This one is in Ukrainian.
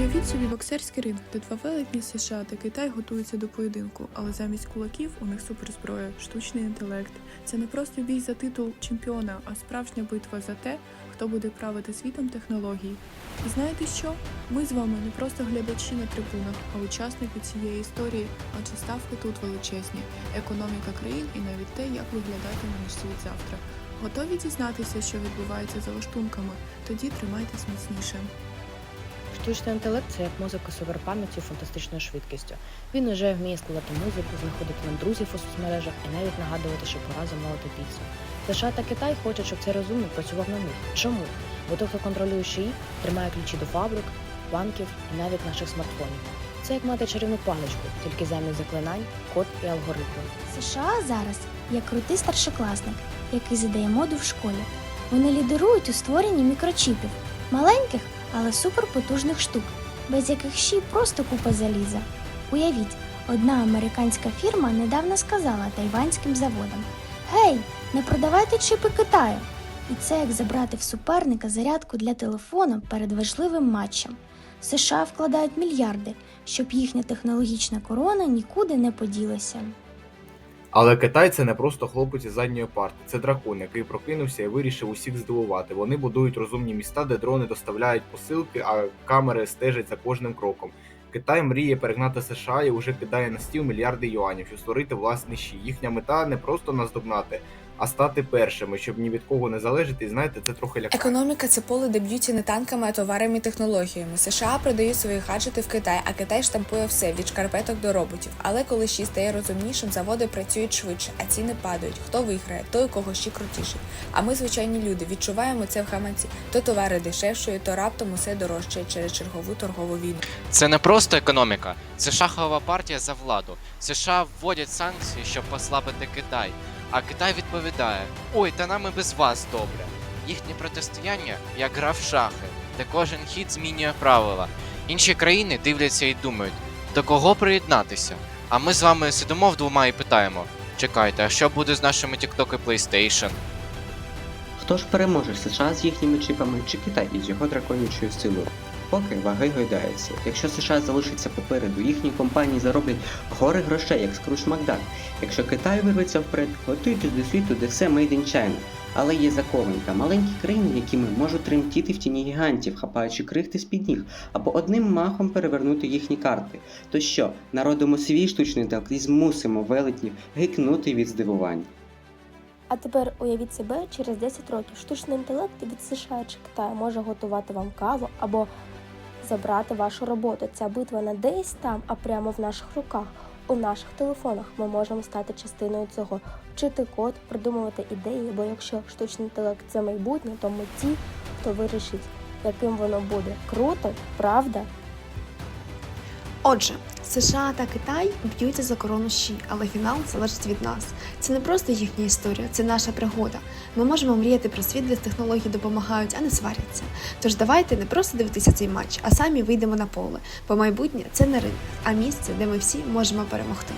Уявіть собі боксерський ринг, де два велетні США та Китай готуються до поєдинку, але замість кулаків у них суперзброя, штучний інтелект. Це не просто бій за титул чемпіона, а справжня битва за те, хто буде правити світом технологій. І знаєте що? Ми з вами не просто глядачі на трибунах, а учасники цієї історії, адже ставки тут величезні, економіка країн і навіть те, як виглядатиме наш світ завтра. Готові дізнатися, що відбувається за лаштунками? Тоді тримайтесь міцніше. Штучний інтелект це як музика суперпам'яттю фантастичною швидкістю. Він уже вміє складати музику, знаходити нам друзів у соцмережах і навіть нагадувати, що пора замовити піцу. США та Китай хочуть, щоб цей розумник працював на них. Чому? Бо той, хто контролює ШІ, тримає ключі до фабрик, банків і навіть наших смартфонів. Це як мати чарівну паличку, тільки замість заклинань, код і алгоритми. США зараз як крутий старшокласник, який задає моду в школі. Вони лідирують у створенні мікрочіпів, маленьких, але суперпотужних штук, без яких ще просто купа заліза. Уявіть, одна американська фірма недавно сказала тайванським заводам: Гей, не продавайте чіпи Китаю! І це як забрати в суперника зарядку для телефону перед важливим матчем. США вкладають мільярди, щоб їхня технологічна корона нікуди не поділася. Але Китай це не просто хлопець із задньої парти, це дракон, який прокинувся і вирішив усіх здивувати. Вони будують розумні міста, де дрони доставляють посилки, а камери стежать за кожним кроком. Китай мріє перегнати США і вже кидає на стіл мільярди юанів, щоб створити власний щі. Їхня мета не просто наздогнати, а стати першими, щоб ні від кого не залежати. І знаєте, це трохи лякає. Економіка це поле де б'ються не танками, а товарами і технологіями. США продають свої гаджети в Китай, а Китай штампує все від шкарпеток до роботів. Але коли щі стає розумнішим, заводи працюють швидше, а ціни падають. Хто виграє, той у кого ще крутіший. А ми, звичайні люди, відчуваємо це в гаманці. То товари дешевшують, то раптом усе дорожчає через чергову торгову війну. Це не просто економіка, це шахова партія за владу. США вводять санкції, щоб послабити Китай, а Китай відповідає: Ой, та нам і без вас добре. Їхнє протистояння як гра в шахи, де кожен хід змінює правила. Інші країни дивляться і думають, до кого приєднатися. А ми з вами сидимо вдвома і питаємо: чекайте, а що буде з нашими TikTok і PlayStation? Хто ж переможе США з їхніми чіпами чи Китай із його драконячою силою? Поки ваги гойдаються. Якщо США залишиться попереду, їхні компанії зароблять гори грошей, як Скрудж Макдак. Якщо Китай вирветься вперед, готуйтесь до світу, де все made in China. Але є закованка, маленькі країни, якими можуть тремтіти в тіні гігантів, хапаючи крихти з-під ніг, або одним махом перевернути їхні карти. То що, народимо свій штучний інтелект і змусимо велетнів гикнути від здивування. А тепер уявіть себе, через 10 років штучний інтелект від США чи Китаю може готувати вам каву або забрати вашу роботу. Ця битва не десь там, а прямо в наших руках. У наших телефонах ми можемо стати частиною цього, вчити код, придумувати ідеї, бо якщо штучний інтелект це майбутнє, то ми ті, хто вирішить, яким воно буде. Круто, правда? Отже, США та Китай б'ються за корону щі, але фінал залежить від нас. Це не просто їхня історія, це наша пригода. Ми можемо мріяти про світ, де технології допомагають, а не сваряться. Тож давайте не просто дивитися цей матч, а самі вийдемо на поле, бо майбутнє це не ринок, а місце, де ми всі можемо перемогти.